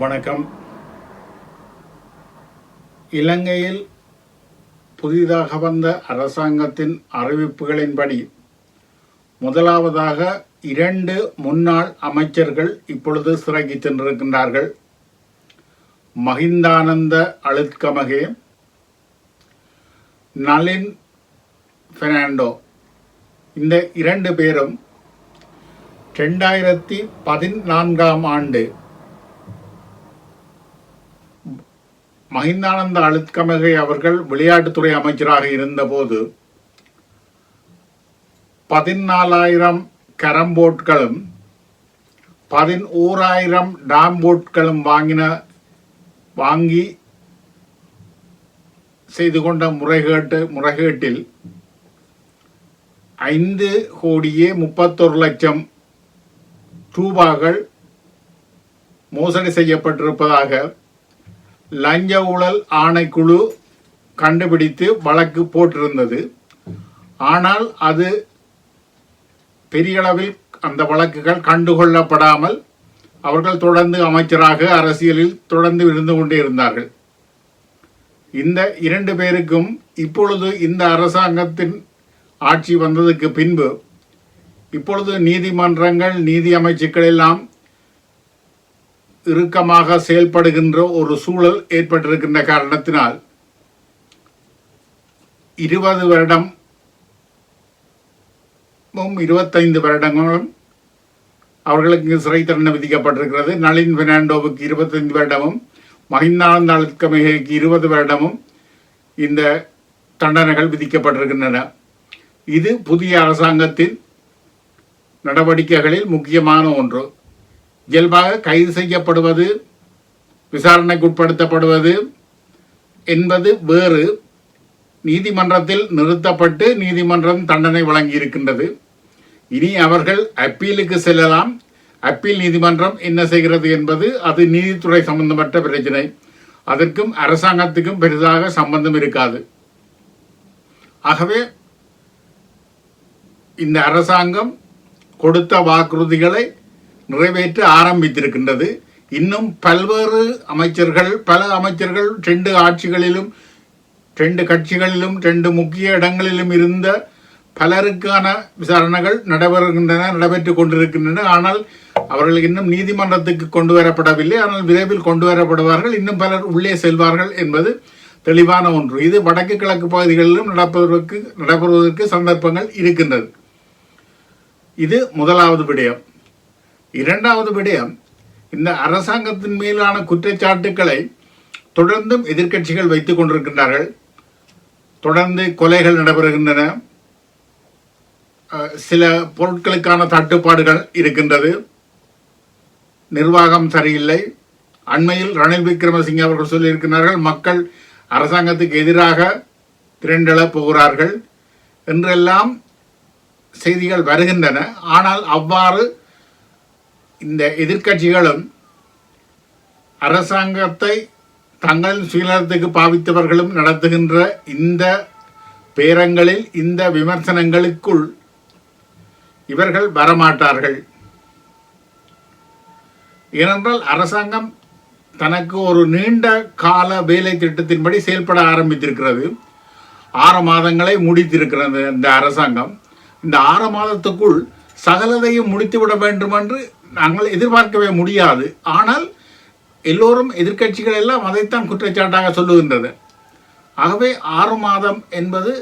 வணக்கம். இலங்கையில் புதிதாக வந்த அரசாங்கத்தின் அறிவிப்புகளின்படி முதலாவதாக இரண்டு முன்னாள் அமைச்சர்கள் இப்பொழுது சிறைக்கு சென்றிருக்கின்றார்கள். மஹிந்தானந்த அழுத்கமகே நளின் பெர்னாண்டோ இந்த இரண்டு பேரும் ரெண்டாயிரத்தி பதினான்காம் ஆண்டு மஹிந்தானந்த அழுத்கமகை அவர்கள் விளையாட்டுத்துறை அமைச்சராக இருந்தபோது பதினாலாயிரம் கரம்போட்களும் பதினோராயிரம் டாம்போட்களும் வாங்கின வாங்கி செய்து கொண்ட முறைகேட்டு முறைகேட்டில் ஐந்து கோடியே முப்பத்தொரு லட்சம் ரூபாய்கள் மோசடி செய்யப்பட்டிருப்பதாக லஞ்ச ஊழல் ஆணைக்குழு கண்டுபிடித்து வழக்கு போட்டிருந்தது. ஆனால் அது பெரிய அளவில் அந்த வழக்குகள் கண்டுகொள்ளப்படாமல் அவர்கள் தொடர்ந்து அமைச்சராக அரசியலில் தொடர்ந்து இருந்து கொண்டே இருந்தார்கள். இந்த இரண்டு பேருக்கும் இப்பொழுது இந்த அரசாங்கத்தின் ஆட்சி வந்ததுக்கு பின்பு இப்பொழுது நீதிமன்றங்கள் நீதி அமைச்சுக்கள் எல்லாம் இறுக்கமாக செயல்படுகின்ற ஒரு சூழல் ஏற்பட்டிருக்கின்ற காரணத்தினால் இருபது வருடம் இருபத்தைந்து வருடங்களும் அவர்களுக்கு சிறை தண்டனை விதிக்கப்பட்டிருக்கிறது. நளின் பெர்னாண்டோவுக்கு இருபத்தைந்து வருடமும் மஹிந்தானந்த அழுத்கமிகைக்கு இருபது வருடமும் இந்த தண்டனைகள் விதிக்கப்பட்டிருக்கின்றன. இது புதிய அரசாங்கத்தின் நடவடிக்கைகளில் முக்கியமான ஒன்று. இயல்பாக கைது செய்யப்படுவது விசாரணைக்கு உட்படுத்தப்படுவது என்பது வேறு. நீதிமன்றத்தில் நிறுத்தப்பட்டு நீதிமன்றம் தண்டனை வழங்கி இருக்கின்றது இனி அவர்கள் அப்பீலுக்கு செல்லலாம். அப்பீல் நீதிமன்றம் என்ன செய்கிறது என்பது அது நீதித்துறை சம்பந்தப்பட்ட பிரச்சனை. அதற்கும் அரசாங்கத்துக்கும் பெரிதாக சம்பந்தம் இருக்காது. ஆகவே இந்த அரசாங்கம் கொடுத்த வாக்குறுதிகளை நிறைவேற்ற ஆரம்பித்திருக்கின்றது. இன்னும் பல்வேறு அமைச்சர்கள் பல அமைச்சர்கள் ரெண்டு ஆட்சிகளிலும் ரெண்டு கட்சிகளிலும் ரெண்டு முக்கிய இடங்களிலும் இருந்த பலருக்கான விசாரணைகள் நடைபெறுகின்றன நடைபெற்று கொண்டிருக்கின்றன. ஆனால் அவர்கள் இன்னும் நீதிமன்றத்துக்கு கொண்டு வரப்படவில்லை. ஆனால் விரைவில் கொண்டு வரப்படுவார்கள். இன்னும் பலர் உள்ளே செல்வார்கள் என்பது தெளிவான ஒன்று. இது வடக்கு கிழக்கு பகுதிகளிலும் நடப்பதற்கு நடைபெறுவதற்கு சந்தர்ப்பங்கள் இருக்கின்றது. இது முதலாவது விடயம். இரண்டாவது விடயம் இந்த அரசாங்கத்தின் மீதான குற்றச்சாட்டுக்களை தொடர்ந்தும் எதிர்க்கட்சிகள் வைத்துக் கொண்டிருக்கின்றார்கள். தொடர்ந்து கொலைகள் நடைபெறுகின்றன. சில பொருட்களுக்கான தட்டுப்பாடுகள் இருக்கின்றது. நிர்வாகம் சரியில்லை. அண்மையில் ரணில் விக்ரமசிங்கே அவர்கள் சொல்லியிருக்கிறார்கள் மக்கள் அரசாங்கத்துக்கு எதிராக திரண்டெழப் போகிறார்கள் என்றெல்லாம் செய்திகள் வருகின்றன. ஆனால் அவ்வாறு இந்த எதிர்க்கட்சிகளும் அரசாங்கத்தை தங்கள் சுயநலத்துக்கு பாவித்தவர்களும் நடத்துகின்ற இந்த பேரங்களில் இந்த விமர்சனங்களுக்குள் இவர்கள் வரமாட்டார்கள். ஏனென்றால் அரசாங்கம் தனக்கு ஒரு நீண்ட கால வேலை திட்டத்தின்படி செயல்பட ஆரம்பித்திருக்கிறது. ஆறு மாதங்களை முடித்திருக்கிறது இந்த அரசாங்கம். இந்த ஆறு மாதத்துக்குள் சகலதையும் முடித்துவிட வேண்டும் என்று நாங்கள் எதிர்பார்க்கவே முடியாது. ஆனால் எல்லோரும் எதிர்க்கட்சிகள் எல்லாம் அதைத்தான் குற்றச்சாட்டாக சொல்லுகின்றது. ஆகவே ஆறு மாதம் என்பது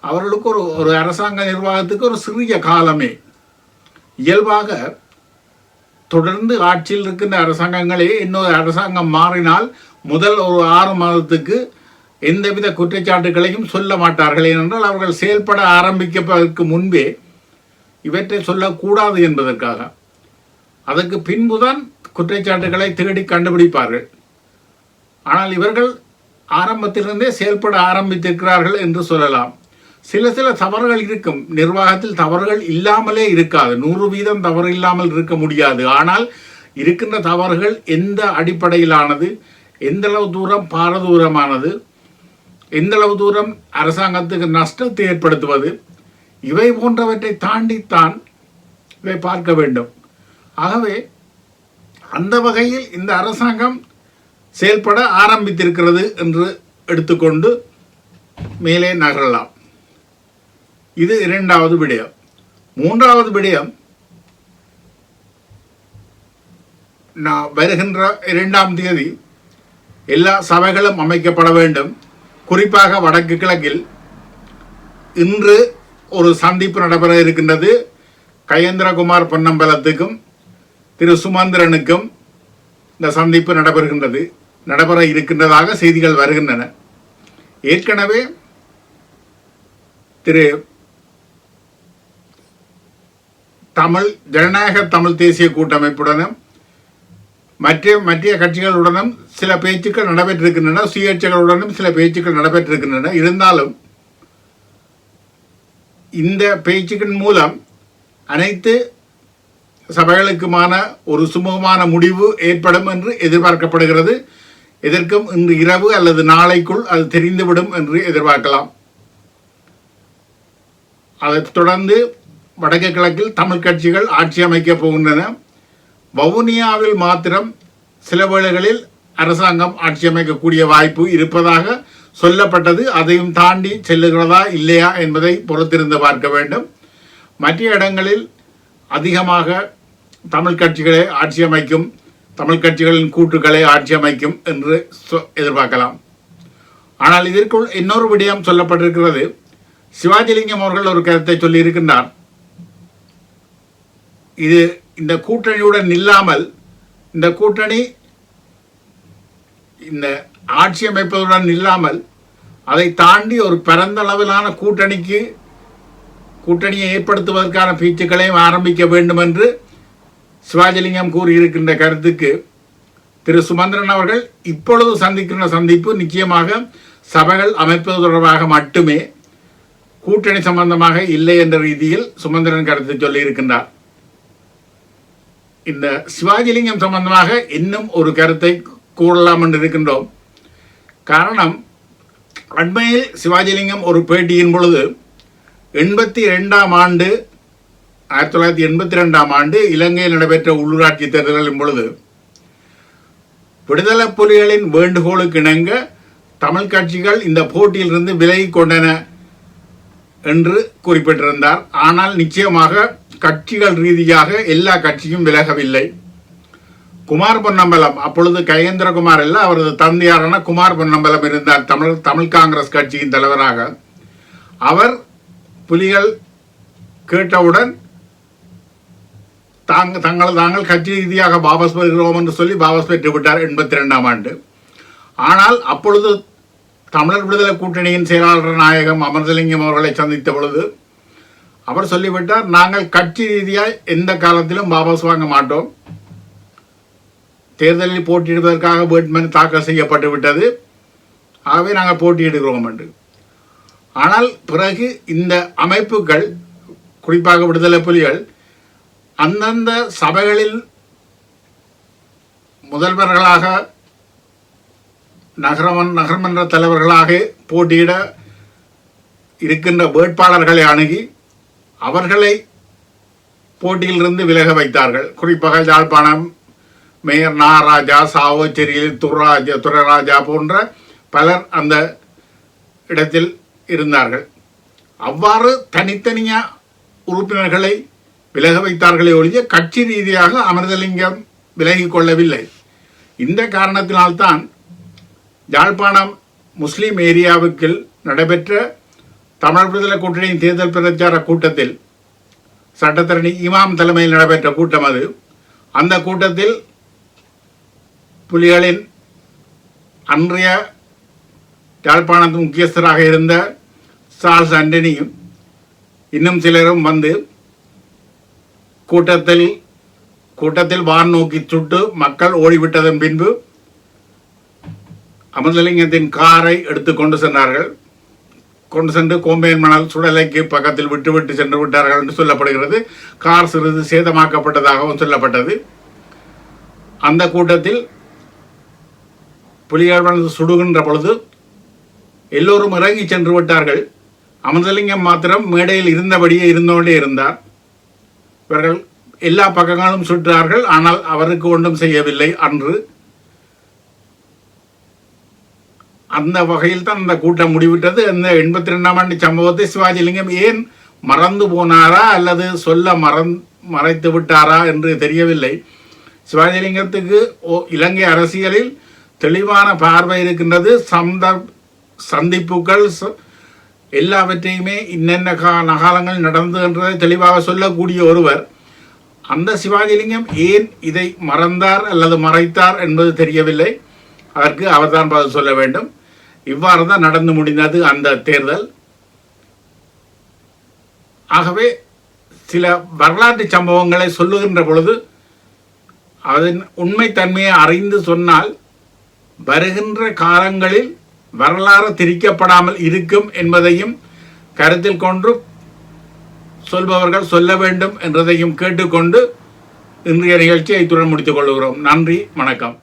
அவர்களுக்கு ஒரு ஒரு அரசாங்க நிர்வாகத்துக்கு ஒரு சிறிய காலமே. இயல்பாக தொடர்ந்து ஆட்சியில் இருக்கின்ற அரசாங்கங்களே இன்னொரு அரசாங்கம் மாறினால் முதல் ஒரு ஆறு மாதத்துக்கு எந்தவித குற்றச்சாட்டுகளையும் சொல்ல மாட்டார்கள். ஏனென்றால் அவர்கள் செயல்பட ஆரம்பிப்பதற்கு முன்பே இவற்றை சொல்லக்கூடாது என்பதற்காக. அதற்கு பின்புதான் குற்றச்சாட்டுகளை தேடி கண்டுபிடிப்பார்கள். ஆனால் இவர்கள் ஆரம்பத்திலிருந்தே செயல்பட ஆரம்பித்திருக்கிறார்கள் என்று சொல்லலாம். சில சில தவறுகள் இருக்கும். நிர்வாகத்தில் தவறுகள் இல்லாமலே இருக்காது. நூறு வீதம் தவறு இல்லாமல் இருக்க முடியாது. ஆனால் இருக்கின்ற தவறுகள் எந்த அடிப்படையிலானது? எந்தளவு தூரம் பாரதூரமானது? எந்தளவு தூரம் அரசாங்கத்துக்கு நஷ்டத்தை ஏற்படுத்துவது? இவை போன்றவற்றை தாண்டித்தான் இதை பார்க்க வேண்டும். ஆகவே அந்த வகையில் இந்த அரசாங்கம் செயல்பட ஆரம்பித்திருக்கிறது என்று எடுத்துக்கொண்டு மேலே நகரலாம். இது இரண்டாவது விடயம். மூன்றாவது விடயம் நான் வருகின்ற இரண்டாம் தேதி எல்லா சபைகளும் அமைக்கப்பட வேண்டும். குறிப்பாக வடக்கு கிழக்கில் இன்று ஒரு சந்திப்பு நடைபெற இருக்கின்றது. கயேந்திரகுமார் பொன்னம்பலத்துக்கும் திரு சுமந்திரனுக்கும் இந்த சந்திப்பு நடைபெறுகின்றது நடைபெற இருக்கின்றதாக செய்திகள் வருகின்றன. ஏற்கனவே திரு தமிழ் ஜனநாயக தமிழ் தேசிய கூட்டமைப்புடனும் மற்ற மற்ற கட்சிகளுடனும் சில பேச்சுக்கள் நடைபெற்றிருக்கின்றன சுயேட்சைகளுடனும் சில பேச்சுக்கள் நடைபெற்றிருக்கின்றன. இருந்தாலும் இந்த பேச்சுக்கின் மூலம் அனைத்து சபைகளுக்குமான ஒரு சுமூகமான முடிவு ஏற்படும் என்று எதிர்பார்க்கப்படுகிறது. இதற்கும் இன்று இரவு அல்லது நாளைக்குள் அது தெரிந்துவிடும் என்று எதிர்பார்க்கலாம். அதைத் தொடர்ந்து வடக்கு கிழக்கில் தமிழ் கட்சிகள் ஆட்சி அமைக்கப் போகின்றன. வவுனியாவில் மாத்திரம் சில வேளைகளில் அரசாங்கம் ஆட்சி அமைக்கக்கூடிய வாய்ப்பு இருப்பதாக சொல்லப்பட்டது. அதையும் தாண்டி செல்லுகிறதா இல்லையா என்பதை பொறுத்திருந்து பார்க்க வேண்டும். மற்ற இடங்களில் அதிகமாக தமிழ் கட்சிகளை ஆட்சி அமைக்கும் தமிழ் கட்சிகளின் கூட்டுகளை ஆட்சி அமைக்கும் என்று சொ- எதிர்பார்க்கலாம். ஆனால் இதற்குள் இன்னொரு விடயம் சொல்லப்பட்டிருக்கிறது. சிவாஜிலிங்கம் அவர்கள் ஒரு கருத்தை சொல்லியிருக்கின்றார். இது இந்த கூட்டணியுடன் இல்லாமல் இந்த கூட்டணி இந்த ஆட்சி அமைப்பதுடன் இல்லாமல் அதை தாண்டி ஒரு பரந்தளவிலான கூட்டணிக்கு கூட்டணியை ஏற்படுத்துவதற்கான பேச்சுக்களையும் ஆரம்பிக்க வேண்டும் என்று சிவாஜிலிங்கம் கூறியிருக்கின்ற கருத்துக்கு திரு சுமந்திரன் அவர்கள் இப்பொழுது சந்திக்கின்ற சந்திப்பு நிச்சயமாக சபைகள் அமைப்பது தொடர்பாக மட்டுமே கூட்டணி சம்பந்தமாக இல்லை என்ற ரீதியில் சுமந்திரன் கருத்து சொல்லியிருக்கின்றார். இந்த சிவாஜிலிங்கம் சம்பந்தமாக இன்னும் ஒரு கருத்தை கூறலாம் என்று இருக்கின்றோம். காரணம் அண்மையில் சிவாஜிலிங்கம் ஒரு பேட்டியின் பொழுது எண்பத்தி ரெண்டாம் ஆண்டு ஆயிரத்தி தொள்ளாயிரத்தி எண்பத்தி ரெண்டாம் ஆண்டு இலங்கையில் நடைபெற்ற உள்ளூராட்சி தேர்தலின் பொழுது விடுதலை புலிகளின் வேண்டுகோளுக்கு இணங்க தமிழ் கட்சிகள் இந்த போட்டியிலிருந்து விலகி கொண்டன என்று குறிப்பிட்டிருந்தார். ஆனால் நிச்சயமாக கட்சிகள் ரீதியாக எல்லா கட்சியும் விலகவில்லை. குமார் பொன்னம்பலம் அப்பொழுது கயேந்திரகுமார் அல்ல அவரது தந்தையாரான குமார் பொன்னம்பலம் இருந்தார் தமிழ் தமிழ் காங்கிரஸ் கட்சியின் தலைவராக அவர் புலிகள் கேட்டவுடன் தாங்க தங்கள் தாங்கள் கட்சி ரீதியாக வாபஸ் பெறுகிறோம் என்று சொல்லி வாபஸ் பெற்று விட்டார் எண்பத்தி ரெண்டாம் ஆண்டு. ஆனால் அப்பொழுது தமிழர் விடுதலை கூட்டணியின் செயலாளர் நாயகம் அமர்தலிங்கம் அவர்களை சந்தித்த பொழுது அவர் சொல்லிவிட்டார் நாங்கள் கட்சி ரீதியாக எந்த காலத்திலும் வாபஸ் வாங்க மாட்டோம். தேர்தலில் போட்டியிடுவதற்காக வேட்புமனு தாக்கல் செய்யப்பட்டு விட்டது ஆகவே நாங்கள் போட்டியிடுகிறோம் என்று. ஆனால் பிறகு இந்த அமைப்புகள் குறிப்பாக விடுதலை புலிகள் அந்தந்த சபைகளில் முதல்வர்களாக நகரமன் நகர்மன்ற தலைவர்களாக போட்டியிட இருக்கின்ற வேட்பாளர்களை அணுகி அவர்களை போட்டியிலிருந்து விலக வைத்தார்கள். குறிப்பாக யாழ்ப்பாணம் மேயர் நாராஜா சாவோச்சேரியில் துர்ராஜா துரராஜா போன்ற பலர் அந்த இடத்தில் இருந்தார்கள். அவ்வாறு தனித்தனியா உறுப்பினர்களை விலக வைத்தார்களே ஒழிய கட்சி ரீதியாக அமிர்தலிங்கம் விலகி கொள்ளவில்லை. இந்த காரணத்தினால்தான் யாழ்ப்பாணம் முஸ்லீம் ஏரியாவுக்கு நடைபெற்ற தமிழ் விடுதலை கூட்டணியின் தேர்தல் பிரச்சார கூட்டத்தில் சட்டத்தரணி இமாம் தலைமையில் நடைபெற்ற கூட்டம் அது. அந்த கூட்டத்தில் புலிகளின் அன்றைய யாழ்ப்பாணத்து முக்கியஸ்தராக இருந்த சார்ஸ் ஆண்டனியும் இன்னும் சிலரும் வந்து கூட்டத்தில் கூட்டத்தில் வான் நோக்கி சுட்டு மக்கள் ஓடிவிட்டதன் பின்பு அமிர்தலிங்கத்தின் காரை எடுத்து கொண்டு சென்றார்கள். கொண்டு சென்று கோம்பையன் மணல் சுடலைக்கு பக்கத்தில் விட்டுவிட்டு சென்று விட்டார்கள் என்று சொல்லப்படுகிறது. கார் சிறிது சேதமாக்கப்பட்டதாகவும் சொல்லப்பட்டது. அந்த கூட்டத்தில் புலிகள் சுடுகின்ற பொழுது எல்லோரும் இறங்கி சென்று விட்டார்கள். அமிர்தலிங்கம் மாத்திரம் மேடையில் இருந்தபடியே இருந்தோண்டே இருந்தார். இவர்கள் எல்லா பக்கங்களும் சுற்றார்கள். ஆனால் அவருக்கு ஒன்றும் செய்யவில்லை அன்று. அந்த வகையில் தான் அந்த கூட்டம் முடிவிட்டது அந்த எண்பத்தி ரெண்டாம் ஆண்டு சம்பவத்தை சிவாஜிலிங்கம் ஏன் மறந்து போனாரா அல்லது சொல்ல மறந் மறைத்து விட்டாரா என்று தெரியவில்லை. சிவாஜிலிங்கத்துக்கு ஓ- இலங்கை அரசியலில் தெளிவான பார்வை இருக்கின்றது. சந்த சந்திப்புகள் ச- எல்லாவற்றையுமே இன்னென்ன கா நகாலங்கள் நடந்து என்றதை தெளிவாக சொல்லக்கூடிய ஒருவர் அந்த சிவாஜிலிங்கம் ஏன் இதை மறந்தார் அல்லது மறைத்தார் என்பது தெரியவில்லை. அதற்கு அவர்தான் பதில் சொல்ல வேண்டும். இவ்வாறு தான் நடந்து முடிந்தது அந்த தேர்தல். ஆகவே சில வரலாற்று சம்பவங்களை சொல்லுகின்ற பொழுது அதன் உண்மைத்தன்மையை அறிந்து சொன்னால் வருகின்ற காலங்களில் வரலாறு திரிக்கப்படாமல் இருக்கும் என்பதையும் கருத்தில் கொண்டு சொல்பவர்கள் சொல்ல வேண்டும் என்றதையும் கேட்டுக்கொண்டு இன்றைய நிகழ்ச்சியை இத்துடன் முடித்துக் கொள்கிறோம். நன்றி வணக்கம்.